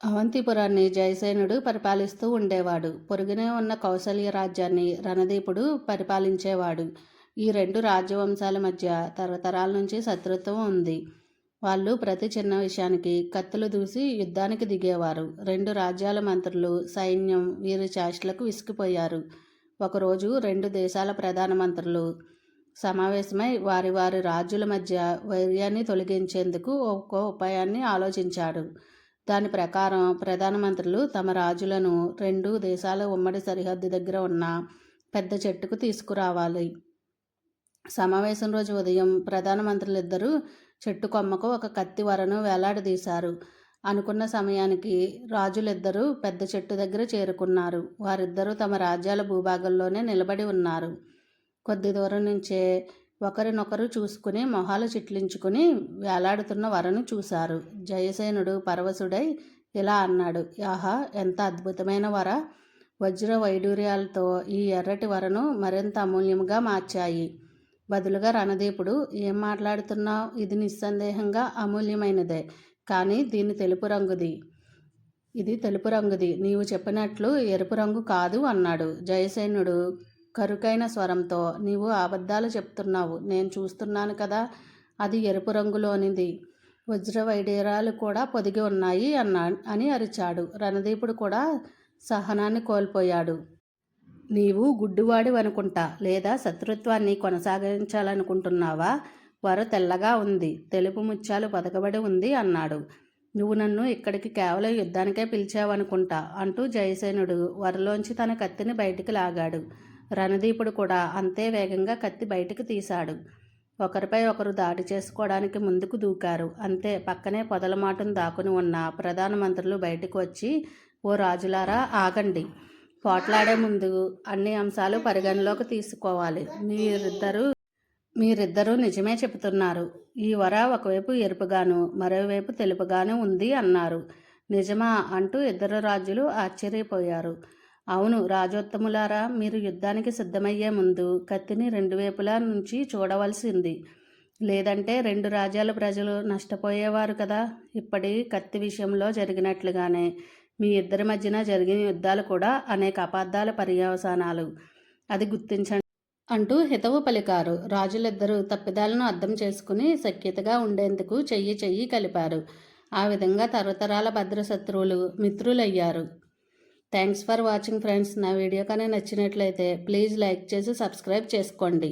అవంతిపురాన్ని జయసేనుడు పరిపాలిస్తూ ఉండేవాడు. పొరుగునే ఉన్న కౌశల్య రాజ్యాన్ని రణదీపుడు పరిపాలించేవాడు. ఈ రెండు రాజ్యవంశాల మధ్య తరతరాల నుంచి శత్రుత్వం ఉంది. వాళ్ళు ప్రతి చిన్న విషయానికి కత్తులు దూసి యుద్ధానికి దిగేవారు. రెండు రాజ్యాల మంత్రులు సైన్యం వీరి చేష్టలకు విసిగిపోయారు ఒకరోజు రెండు దేశాల ప్రధానమంత్రులు సమావేశమై వారి వారి రాజుల మధ్య వైర్యాన్ని తొలగించేందుకు ఒక్కో ఉపాయాన్ని ఆలోచించాడు. దాని ప్రకారం ప్రధానమంత్రులు తమ రాజులను రెండు దేశాల ఉమ్మడి సరిహద్దు దగ్గర ఉన్న పెద్ద చెట్టుకు తీసుకురావాలి. సమావేశం రోజు ఉదయం ప్రధానమంత్రులిద్దరూ చెట్టు కొమ్మకు ఒక కత్తి వరను వేలాడదీశారు. అనుకున్న సమయానికి రాజులిద్దరూ పెద్ద చెట్టు దగ్గర చేరుకున్నారు. వారిద్దరూ తమ రాజ్యాల భూభాగంలోనే నిలబడి ఉన్నారు. కొద్ది దూరం నుంచే ఒకరినొకరు చూసుకుని మొహాలు చిట్లించుకుని వేలాడుతున్న వరను చూశారు. జయసేనుడు పరవశుడై ఇలా అన్నాడు ఆహా ఎంత అద్భుతమైన వర! వజ్ర వైడూర్యాలతో ఈ ఎర్రటి వరను మరింత అమూల్యంగా మార్చాయి. బదులుగా రణదీపుడు ఏం మాట్లాడుతున్నావు? ఇది నిస్సందేహంగా అమూల్యమైనదే. కానీ దీని తెలుపు రంగుది. ఇది తెలుపు రంగుది. నీవు చెప్పినట్లు ఎరుపు రంగు కాదు అన్నాడు జయసేనుడు. కరుకైన స్వరంతో నీవు అబద్ధాలు చెప్తున్నావు నేను చూస్తున్నాను కదా అది ఎరుపు రంగులోనిది. వజ్రవైడేరాలు కూడా పొదిగి ఉన్నాయి అన్నా అని అరిచాడు. రణదీపుడు కూడా సహనాన్ని కోల్పోయాడు. నీవు గుడ్డివాడి అనుకుంటా లేదా శత్రుత్వాన్ని కొనసాగించాలనుకుంటున్నావా? వర తెల్లగా ఉంది తెలుపు ముత్యాలు పదకబడి ఉంది అన్నాడు. నువ్వు నన్ను ఇక్కడికి కేవలం యుద్ధానికే పిలిచావనుకుంటా అంటూ జయసేనుడు వరలోంచి తన కత్తిని బయటికి లాగాడు. రణదీపుడు కూడా అంతే వేగంగా కత్తి బయటకు తీశాడు. ఒకరిపై ఒకరు దాడి చేసుకోవడానికి ముందుకు దూకారు. అంతే పక్కనే పొదలమాటను దాకుని ఉన్న ప్రధానమంత్రులు బయటకు వచ్చి ఓ రాజులారా ఆగండి. పోట్లాడే ముందు అన్ని అంశాలు పరిగణలోకి తీసుకోవాలి. మీరిద్దరూ మీరిద్దరూ నిజమే చెబుతున్నారు. ఈ వర ఒకవైపు ఎరుపుగాను మరోవైపు తెలుపుగాను ఉంది అన్నారు. నిజమా? అంటూ ఇద్దరు రాజులు ఆశ్చర్యపోయారు. అవును రాజోత్తములారా మీరు యుద్ధానికి సిద్ధమయ్యే ముందు కత్తిని రెండు వైపులా నుంచి చూడవలసింది. లేదంటే రెండు రాజ్యాల ప్రజలు నష్టపోయేవారు కదా. ఇప్పటి కత్తి విషయంలో జరిగినట్లుగానే మీ ఇద్దరి మధ్యన జరిగిన యుద్ధాలు కూడా అనేక అపార్థాల పర్యవసానాలు. అది గుర్తించండి అంటూ హితవు పలికారు. రాజులిద్దరూ తప్పిదాలను అర్థం చేసుకుని సఖ్యతగా ఉండేందుకు చెయ్యి చెయ్యి కలిపారు. ఆ విధంగా తరతరాల భద్రశత్రువులు మిత్రులయ్యారు. థ్యాంక్స్ ఫర్ వాచింగ్ ఫ్రెండ్స్ నా వీడియో కానీ నచ్చినట్లయితే ప్లీజ్ లైక్ చేసి సబ్స్క్రైబ్ చేసుకోండి.